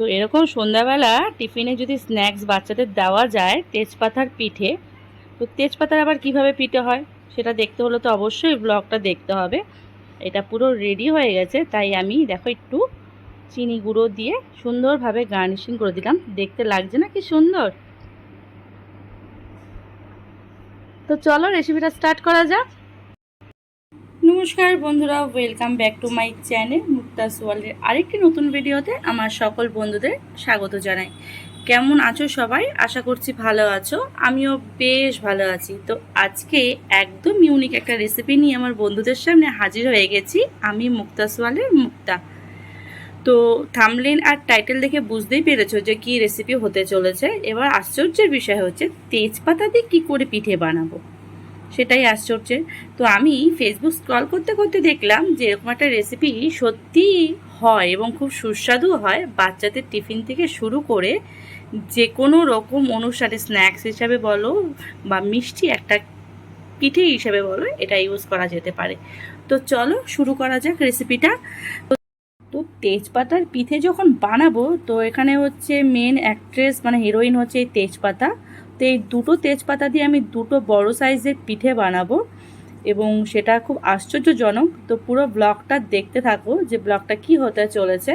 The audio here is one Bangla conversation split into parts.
তো এরকম সন্ধ্যাবেলা টিফিনে যদি স্ন্যাক্স বাচ্চাদের দেওয়া যায় তেজপাতার পিঠে, তো তেজপাতার আবার কীভাবে পিঠে হয় সেটা দেখতে হলে তো অবশ্যই ব্লগটা দেখতে হবে। এটা পুরো রেডি হয়ে গেছে, তাই আমি দেখো একটু চিনি গুঁড়ো দিয়ে সুন্দরভাবে গার্নিশিং করে দিলাম। দেখতে লাগছে না কি সুন্দর? তো চলো রেসিপিটা স্টার্ট করা যাক। নমস্কার বন্ধুরা welcome back to my channel Mukta's ওয়ার্ল্ডের আরেকটি নতুন ভিডিওতে আমার সকল বন্ধুদের স্বাগত জানাই। কেমন আছো সবাই? আশা করছি ভালো আছো। আমিও বেশ ভালো আছি। তো আজকে একদম ইউনিক একটা রেসিপি নিয়ে আমার বন্ধুদের সামনে হাজির হয়ে গেছি আমি মুক্তাস ওয়ার্ল্ডের মুক্তা। তো থামলেন আর টাইটেল দেখে বুঝতেই পেরেছ যে কি রেসিপি হতে চলেছে। এবার আশ্চর্যের বিষয় হচ্ছে, তেজপাতা দিয়ে কী করে পিঠে বানাবো? সেটাই আশ্চর্যের। তো আমি ফেসবুক স্ক্রল করতে করতে দেখলাম যে এরকম একটা রেসিপি সত্যি হয় এবং খুব সুস্বাদু হয়। বাচ্চাদের টিফিন থেকে শুরু করে যে কোনো রকম অনুসারে স্ন্যাক্স হিসাবে বলো বা মিষ্টি একটা পিঠে হিসাবে বলো, এটা ইউজ করা যেতে পারে। তো চলো শুরু করা যাক রেসিপিটা তো তেজপাতার পিঠে যখন বানাবো, তো এখানে হচ্ছে মেন অ্যাক্ট্রেস মানে হিরোইন হচ্ছে এই তেজপাতা। তো এই দুটো তেজপাতা দিয়ে আমি দুটো বড় সাইজের পিঠে বানাবো এবং সেটা খুব আশ্চর্যজনক। তো পুরো ব্লগটা দেখতে থাকো যে ব্লগটা কি হতে চলেছে।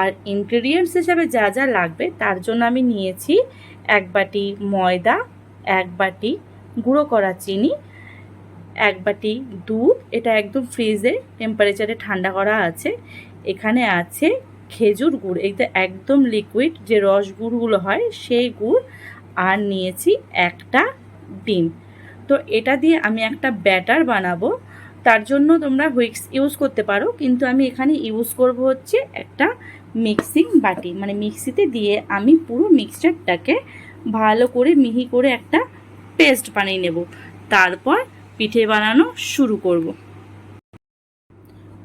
আর ইনগ্রেডিয়েন্টস হিসাবে যা যা লাগবে তার জন্য আমি নিয়েছি এক বাটি ময়দা, এক বাটি গুঁড়ো করা চিনি, এক বাটি দুধ। এটা একদম ফ্রিজে টেম্পারেচারে ঠান্ডা করা আছে। এখানে আছে খেজুর গুড়। এটা একদম লিকুইড যে রস গুড়গুলো হয়, সেই গুড় আর নিয়েছি একটা ডিম। তো এটা দিয়ে আমি একটা ব্যাটার বানাবো। তার জন্য তোমরা হুইক্স ইউজ করতে পারো, কিন্তু আমি এখানে ইউজ করব হচ্ছে একটা মিক্সিং বাটি। মানে মিক্সিতে দিয়ে আমি পুরো মিক্সচারটাকে ভালো করে মিহি করে একটা পেস্ট বানিয়ে নেব। তারপর পিঠে বানানো শুরু করব।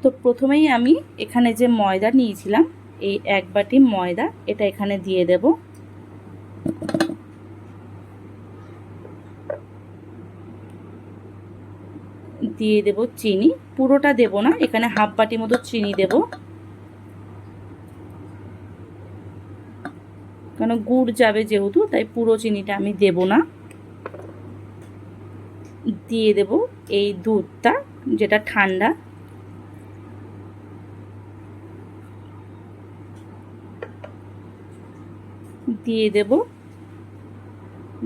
তো প্রথমেই আমি এখানে যে ময়দা নিয়েছিলাম, এই এক বাটি ময়দা এটা এখানে দিয়ে দেব। দিয়ে দেব চিনি। পুরোটা দেব না, এখানে হাফ বাটি মতো চিনি দেব। কেন গুড় যাবে যেহেতু, তাই পুরো চিনিটা আমি দেব না। দিয়ে দেব এই দুধটা, যেটা ঠান্ডা। দিয়ে দেব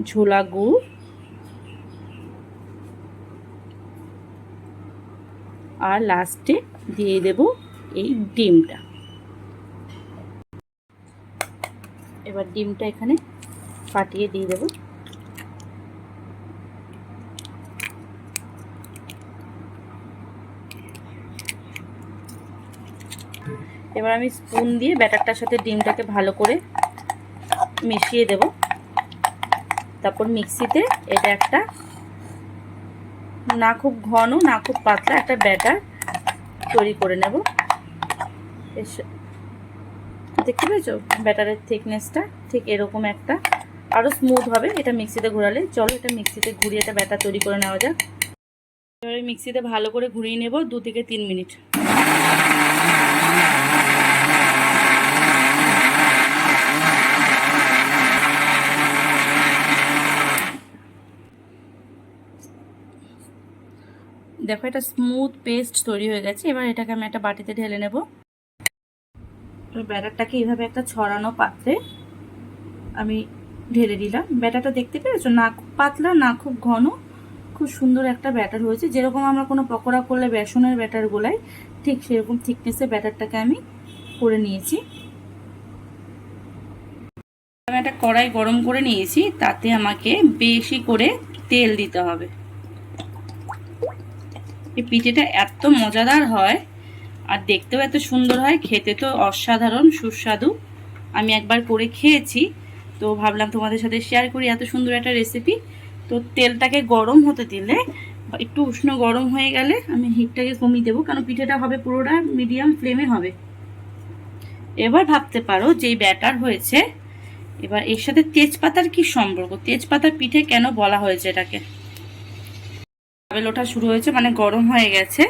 ঝোলা গুড়। আর লাস্টে দিয়ে দেব এই ডিমটা। এবার ডিমটা এখানে ফাটিয়ে দিয়ে দেব। এবার আমি স্পুন দিয়ে ব্যাটারটার সাথে ডিমটাকে ভালো করে মিশিয়ে দেব। তারপর মিক্সিতে এটা একটা না খুব ঘন, না খুব পাতলা, একটা ব্যাটার তৈরি করে নেব। দেখতে পেয়েছ? ব্যাটারের থিকনেসটা ঠিক এরকম একটা। আরও স্মুথ হবে, এটা মিক্সিতে ঘোরালে। চলো এটা মিক্সিতে ঘুরিয়ে একটা ব্যাটার তৈরি করে নেওয়া যাক। এবারে মিক্সিতে ভালো করে ঘুরিয়ে নেব, দু থেকে তিন মিনিট। দেখো, এটা স্মুথ পেস্ট তৈরি হয়ে গেছে। এবার এটাকে আমি একটা বাটিতে ঢেলে নেব। ব্যাটারটাকে এইভাবে একটা ছড়ানো পাত্রে আমি ঢেলে দিলাম। ব্যাটারটা দেখতে পেরেছ? না খুব পাতলা, না খুব ঘন। খুব সুন্দর একটা ব্যাটার হয়েছে। যেরকম আমরা কোনো পকোড়া করলে বেসনের ব্যাটার গোলাই, ঠিক সেরকম থিকনেসে ব্যাটারটাকে আমি করে নিয়েছি। আমি একটা কড়াই গরম করে নিয়েছি। তাতে আমাকে বেশি করে তেল দিতে হবে। এই পিঠেটা এত মজাদার হয় আর দেখতেও এত সুন্দর হয়, খেতে তো অসাধারণ, সুস্বাদু। আমি একবার করে খেয়েছি, তো ভাবলাম তোমাদের সাথে শেয়ার করি এত সুন্দর একটা রেসিপি তো তেলটাকে গরম হতে দিলে একটু উষ্ণ গরম হয়ে গেলে আমি হিটটাকে কমিয়ে দেবো, কারণ পিঠেটা হবে পুরোটা মিডিয়াম ফ্লেমে হবে। এবার ভাবতে পারো যেই ব্যাটার হয়েছে, এবার এর সাথে তেজপাতার কি সম্পর্ক? তেজপাতার পিঠে কেন বলা হয়েছে এটাকে? আবেল ওঠা শুরু হয়েছে মানে গরম হয়ে গেছে।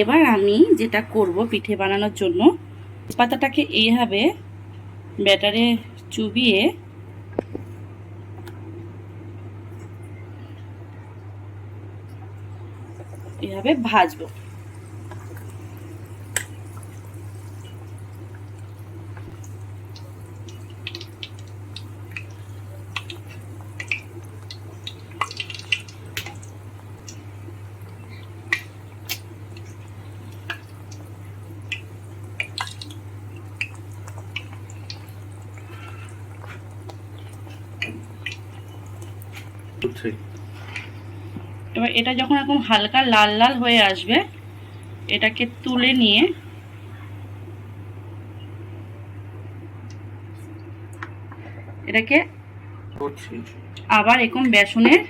এবার আমি যেটা করব পিঠে বানানোর জন্য, পাতাটাকে এইভাবে ব্যাটারে চুবিয়ে এভাবে ভাজবো। উঠছে এবার এটা যখন এরকম হালকা লাল লাল হয়ে আসবে এটাকে তুলে নিয়ে এটাকে আবার এরকম বেসনের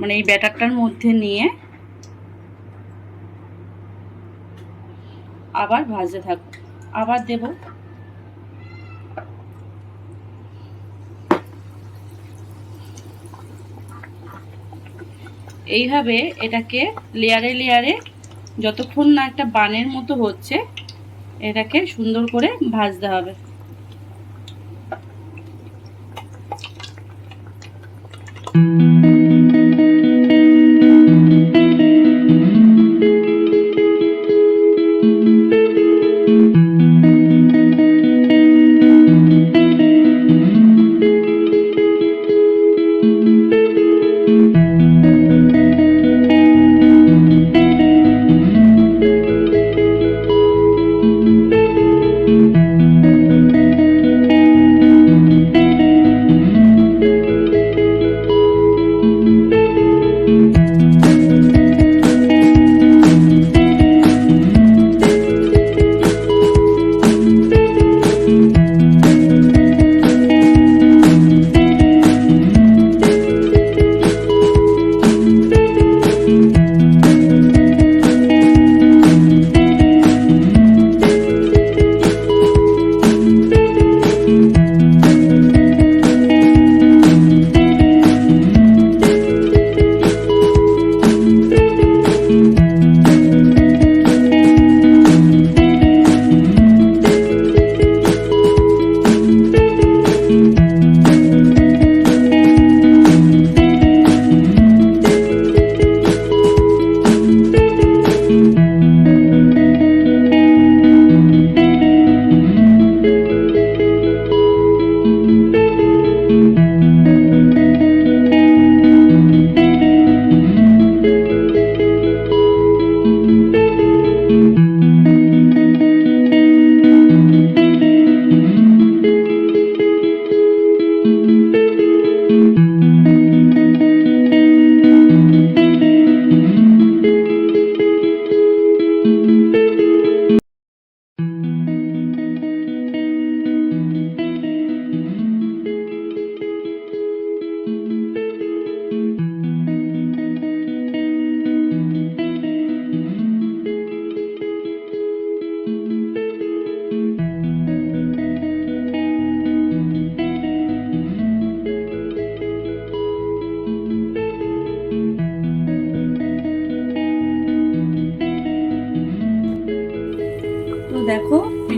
মানে এই ব্যাটারটার মধ্যে নিয়ে আবার ভাজতে থাক আবার দেব। এইভাবে এটাকে লেয়ারে লেয়ারে যতক্ষণ না একটা বানের মতো হচ্ছে, এটাকে সুন্দর করে ভাজতে হবে। তো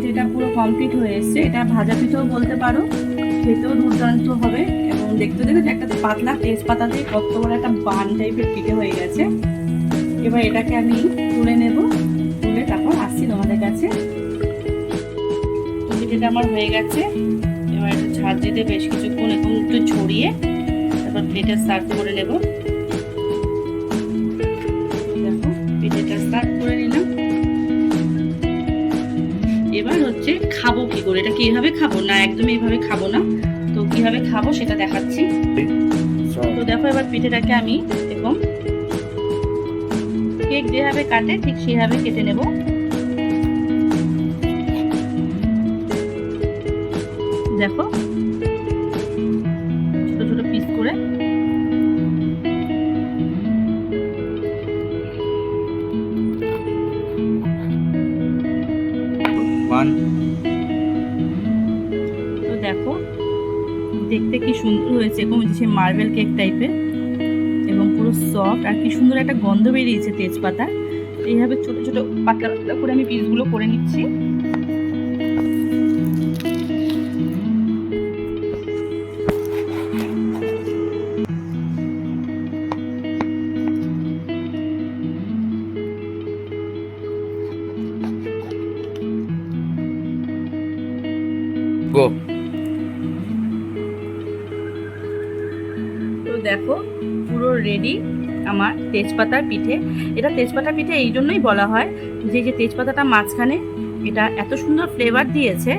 পিঠেটা পুরো কমপ্লিট হয়ে এসছে, এটা ভাজা পিঠেও বলতে পারো, খেতেও দুর্দান্ত হবে। এবং দেখতে দেখতে একটা পাতলা তেজপাতা দিয়ে কত বড় একটা বান টাইপের পিঠে হয়ে গেছে। এবার এটাকে আমি তুলে নেব, তুলে তারপর আসছি তোমাদের কাছে। পিঠেটা আমার হয়ে গেছে। এবার একটু ঝাঁজ দিতে বেশ কিছুক্ষণ এরকম একটু ছড়িয়ে তারপর প্লেটে সার্ভ করে নেব। দেখো, পিঠেটা সার্ভ করে নিলাম। খাব কি করে? এটা কীভাবে খাব? না, একদম এইভাবে খাব না। তো কীভাবে খাব সেটা দেখাচ্ছি। তো দেখো এবার পিঠেটাকে আমি এরকম কেক যেভাবে কাটে, ঠিক সেভাবে কেটে নেব। দেখো এরকম মার্বেল কেক টাইপের এবং পুরো সফট আর কি সুন্দর একটা গন্ধ বেরিয়েছে তেজপাতা। এইভাবে ছোট ছোট পাতলা পাতলা করে আমি পিসগুলো করে নিচ্ছি। go দেখো, পুরো রেডি আমার তেজপাতার পিঠে। এটা তেজপাতা পিঠে এই জন্যই বলা হয় যে যে তেজপাতাটা মাঝখানে, এটা এত সুন্দর ফ্লেভার দিয়েছে,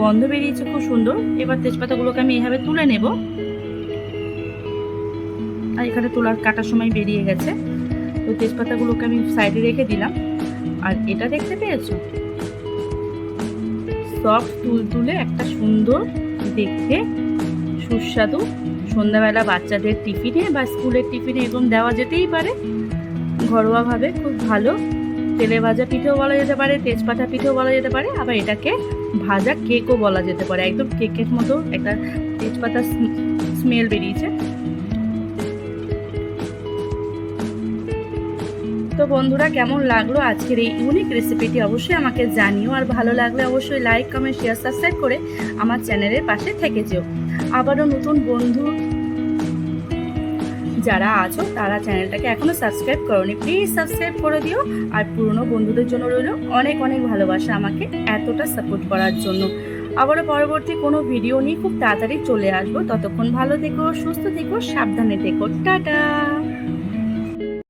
গন্ধ বেরিয়েছে খুব সুন্দর। এবার তেজপাতাগুলোকে আমি এইভাবে তুলে নেব। আর এখানে তোলার কাটার সময় বেরিয়ে গেছে। তো তেজপাতাগুলোকে আমি সাইডে রেখে দিলাম। আর এটা দেখতে পেয়েছ? সফট তুল, তুলে একটা সুন্দর দেখতে সুস্বাদু সন্ধ্যাবেলা বাচ্চাদের টিফিনে বা স্কুলের টিফিনে এরকম দেওয়া যেতেই পারে। ঘরোয়াভাবে খুব ভালো। তেলে ভাজা পিঠেও বলা যেতে পারে, তেজপাতা পিঠেও বলা যেতে পারে, আবার এটাকে ভাজা কেকও বলা যেতে পারে। একদম কেকের মতো একটা তেজপাতা স্মেল বেরিয়েছে। তো বন্ধুরা, কেমন লাগল আজকের এই ইউনিক রেসিপিটি অবশ্যই আমাকে জানিও। আর ভালো লাগলে অবশ্যই লাইক কমেন্ট শেয়ার সাবস্ক্রাইব করে আমার চ্যানেলের পাশে থেকে যেও। আবারও নতুন বন্ধু যারা আছো, তারা চ্যানেলটাকে এখনও সাবস্ক্রাইব করোনি প্লিজ সাবস্ক্রাইব করে দিও। আর পুরনো বন্ধুদের জন্য রইল অনেক অনেক ভালোবাসা আমাকে এতটা সাপোর্ট করার জন্য। আবারও পরবর্তী কোনো ভিডিও নিয়ে খুব তাড়াতাড়ি চলে আসব। ততক্ষণ ভালো থেকো, সুস্থ থেকো, সাবধানে থেকো। টাটা!